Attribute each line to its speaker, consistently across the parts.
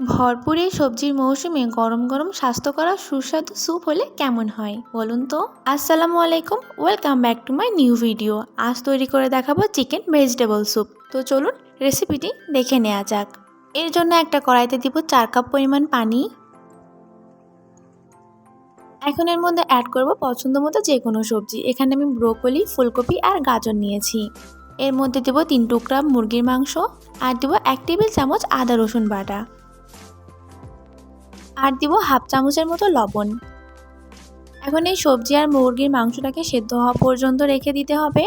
Speaker 1: ভরপুর এই সবজির মৌসুমে গরম গরম স্বাস্থ্যকর সুস্বাদু স্যুপ হলে কেমন হয়? বলুন তো। আসসালামু আলাইকুম। Welcome back to my new video আজ তৈরি করে দেখাবো চিকেন ভেজিটেবল স্যুপ তো চলুন রেসিপিটি দেখে নেওয়া যাক। এর জন্য একটা কড়াইতে দিব চার কাপ পরিমাণ পানি। এখন এর মধ্যে অ্যাড করব পছন্দ মতো যে কোনো সবজি। এখানে আমি ব্রোকলি, ফুলকপি আর গাজর নিয়েছি। এর মধ্যে দেবো তিন টুকরা মুরগির মাংস। আর দেবো এক টেবিল চামচ আদা রসুন বাটা। আর দিব হাফ চামচের মতো লবণ। এখন এই সবজি আর মুরগির মাংসটাকে সেদ্ধ হওয়া পর্যন্ত রেখে দিতে হবে।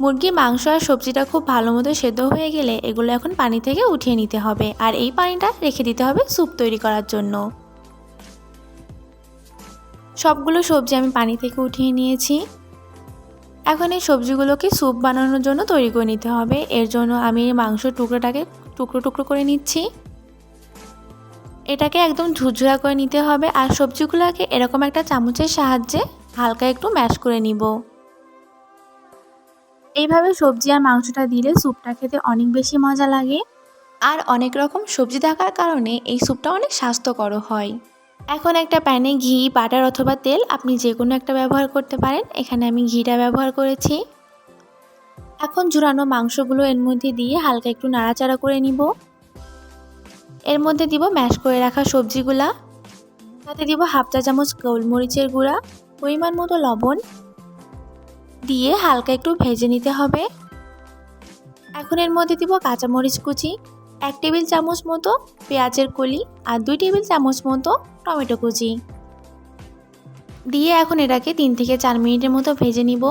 Speaker 1: মুরগির মাংস আর সবজিটা খুব ভালো মতো সেদ্ধ হয়ে গেলে এগুলো এখন পানি থেকে উঠিয়ে নিতে হবে আর এই পানিটা রেখে দিতে হবে স্যুপ তৈরি করার জন্য। সবগুলো সবজি আমি পানি থেকে উঠিয়ে নিয়েছি। এখন এই সবজিগুলোকে স্যুপ বানানোর জন্য তৈরি করে নিতে হবে। এর জন্য আমি মাংস টুকরোটাকে টুকরো টুকরো করে নিচ্ছি। এটাকে একদম ঝুরঝুরা করে নিতে হবে আর সবজিগুলোকে এরকম একটা চামচের সাহায্যে হালকা একটু ম্যাশ করে নিব। এইভাবে সবজি আর মাংসটা দিলে স্যুপটা খেতে অনেক বেশি মজা লাগে। আর অনেক রকম সবজি থাকার কারণে এই স্যুপটা অনেক স্বাস্থ্যকর হয়। এখন একটা প্যানে ঘি বাটার অথবা তেল আপনি যে কোনো একটা ব্যবহার করতে পারেন। এখানে আমি ঘিটা ব্যবহার করেছি। এখন ঝুরানো মাংসগুলো এর মধ্যে দিয়ে হালকা একটু নাড়াচাড়া করে নিব। এর মধ্যে দিব ম্যাশ করে রাখা সবজিগুলা। তাতে দিব হাফ চা চামচ গোলমরিচের গুঁড়া, পরিমাণ মতো লবণ দিয়ে হালকা একটু ভেজে নিতে হবে। এখন এর মধ্যে দিব কাঁচামরিচ কুচি, এক টেবিল চামচ মতো পেঁয়াজের কলি আর দুই টেবিল চামচ মতো টমেটো কুচি। দিয়ে এখন এটাকে তিন থেকে চার মিনিটের মতো ভেজে নিব।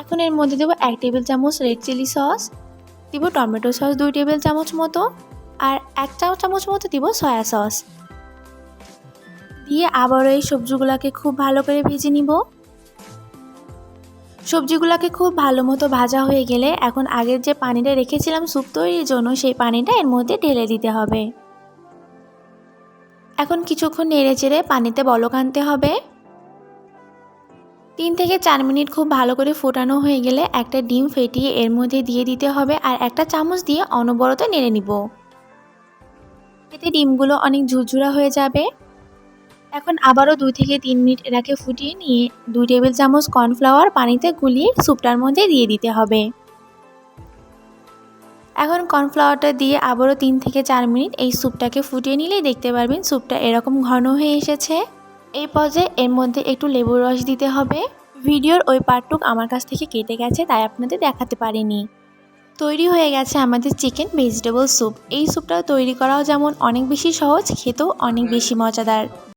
Speaker 1: এখন এর মধ্যে দেবো এক টেবিল চামচ রেড চিলি সস দিব টমেটো সস দুই টেবিল চামচ মতো। এক চা চামচ মতো দিব সয়া সস। দিয়ে আবারও এই সবজিগুলোকে খুব ভালো করে ভেজে নিব। সবজিগুলোকে খুব ভালো মতো ভাজা হয়ে গেলে এখন আগের যে পানিটা রেখেছিলাম স্যুপ তৈরির জন্য সেই পানিটা এর মধ্যে ঢেলে দিতে হবে। এখন কিছুক্ষণ নেড়ে চেড়ে পানিতে বলক আনতে হবে। তিন থেকে চার মিনিট খুব ভালো করে ফোটানো হয়ে গেলে একটা ডিম ফেটিয়ে এর মধ্যে দিয়ে দিতে হবে আর একটা চামচ দিয়ে অনবরত নেড়ে নিব। এতে ডিমগুলো অনেক ঝুরঝুরা হয়ে যাবে। এখন আবারও দুই থেকে তিন মিনিট এটাকে ফুটিয়ে নিয়ে দুই টেবিল চামচ কর্নফ্লাওয়ার পানিতে গুলিয়ে স্যুপটার মধ্যে দিয়ে দিতে হবে। এখন কর্নফ্লাওয়ারটা দিয়ে আবারও তিন থেকে চার মিনিট এই স্যুপটাকে ফুটিয়ে নিলেই দেখতে পারবেন স্যুপটা এরকম ঘন হয়ে এসেছে। এই পর্যায়ে এর মধ্যে একটু লেবুর রস দিতে হবে। ভিডিওর ওই পার্টটুক আমার কাছ থেকে কেটে গেছে, তাই আপনাদের দেখাতে পারিনি। তৈরি হয়ে গেছে আমাদের চিকেন ভেজিটেবল স্যুপ। এই স্যুপটা তৈরি করাও যেমন অনেক বেশি সহজ খেতেও অনেক বেশি মজাদার।